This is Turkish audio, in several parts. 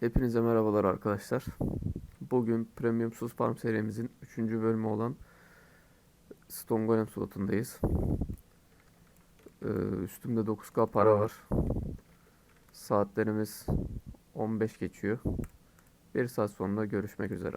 Hepinize merhabalar arkadaşlar. Bugün Premium Sus Farm serimizin 3. bölümü olan Stone Golem slotundayız. Ee, üstümde 9k para var. Saatlerimiz 15 geçiyor. Bir saat sonra görüşmek üzere.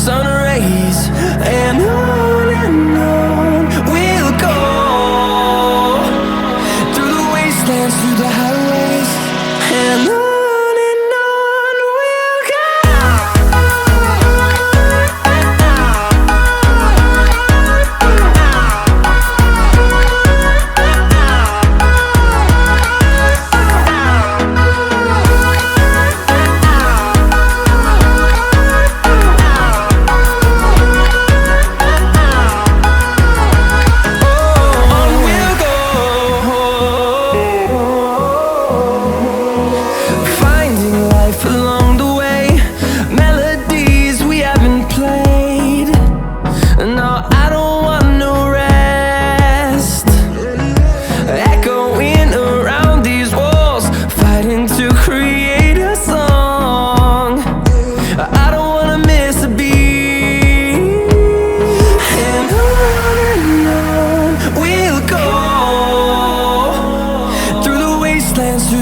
sun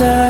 desire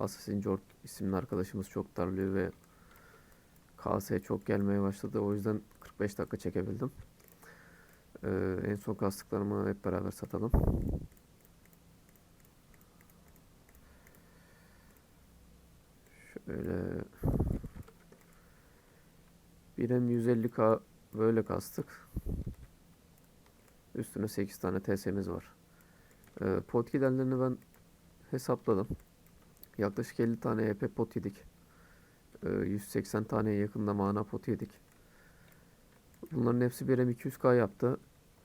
Assassin Jord isimli arkadaşımız çok darlıyor ve KS çok gelmeye başladı. O yüzden 45 dakika çekebildim. Ee, en son kastıklarımı hep beraber satalım. Şöyle Birem 150k böyle kastık. Üstüne 8 tane TS'miz var. Ee, pot giderlerini ben hesapladım. Yaklaşık 50 tane EP pot yedik. Ee, 180 taneye yakında mana pot yedik. Bunların hepsi 1M 200K yaptı.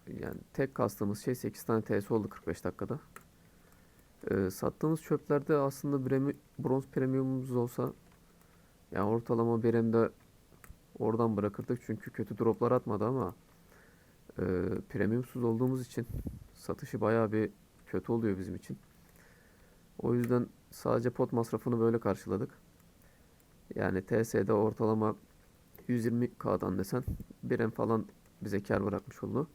Yani tek kastığımız şey 8 tane TS oldu 45 dakikada. Ee, sattığımız çöplerde aslında bremi- bronz premiumumuz olsa yani ortalama 1M'de oradan bırakırdık çünkü kötü droplar atmadı ama e, premiumsuz olduğumuz için satışı bayağı bir kötü oluyor bizim için. O yüzden sadece pot masrafını böyle karşıladık. Yani TS'de ortalama 120K'dan desen 1M falan bize kar bırakmış oldu.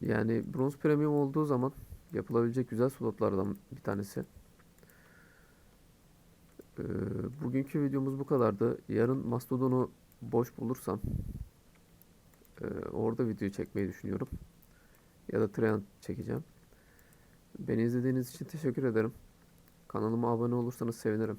Yani bronz premium olduğu zaman yapılabilecek güzel slotlardan bir tanesi. Ee, bugünkü videomuz bu kadardı. Yarın Mastodon'u boş bulursam e, orada video çekmeyi düşünüyorum. Ya da Treant çekeceğim. Beni izlediğiniz için teşekkür ederim. Kanalıma abone olursanız sevinirim.